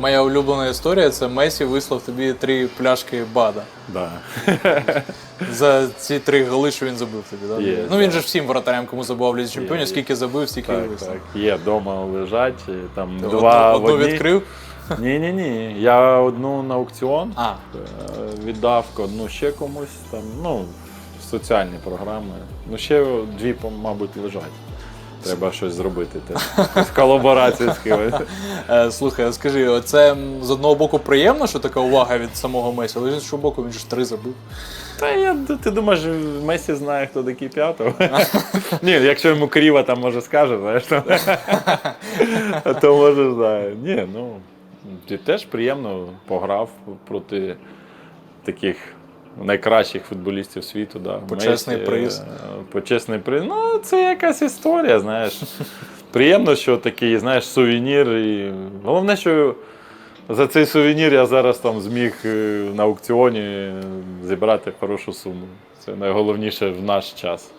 Моя улюблена історія це Месі вислав тобі три пляшки Бада. Да. За ці три голи, що він забив тобі, да? Є, ну він же ж всім воротарям, кому забував Лізі чемпіонів, скільки забив, стільки і Так, вислав. так. Є вдома лежать. Там Одну, два в одну одній. відкрив. Ні, ні, ні. Я одну на аукціон А, е, віддав, одну ще комусь там, ну, в соціальні програми. Ну, ще дві, по- мабуть, лежать. Треба щось зробити. В колаборації з кимось. е, слухай, скажи, оце з одного боку приємно, що така увага від самого Месі, але з іншого боку, він ж три забив. Та я, ти думаєш, Месі знає, хто такий п'ятого? Ні, якщо йому кріво там може скаже, знаєш, то, то може знає. Ні, ну ти теж приємно пограв проти таких найкращих футболістів світу. Да. Почесний Месі, приз. е, Почесний приз. Ну, це якась історія, знаєш. Приємно, що такий, знаєш, сувенір. І... Головне, що за цей сувенір я зараз там зміг е, на аукціоні зібрати хорошу суму. Це найголовніше в наш час.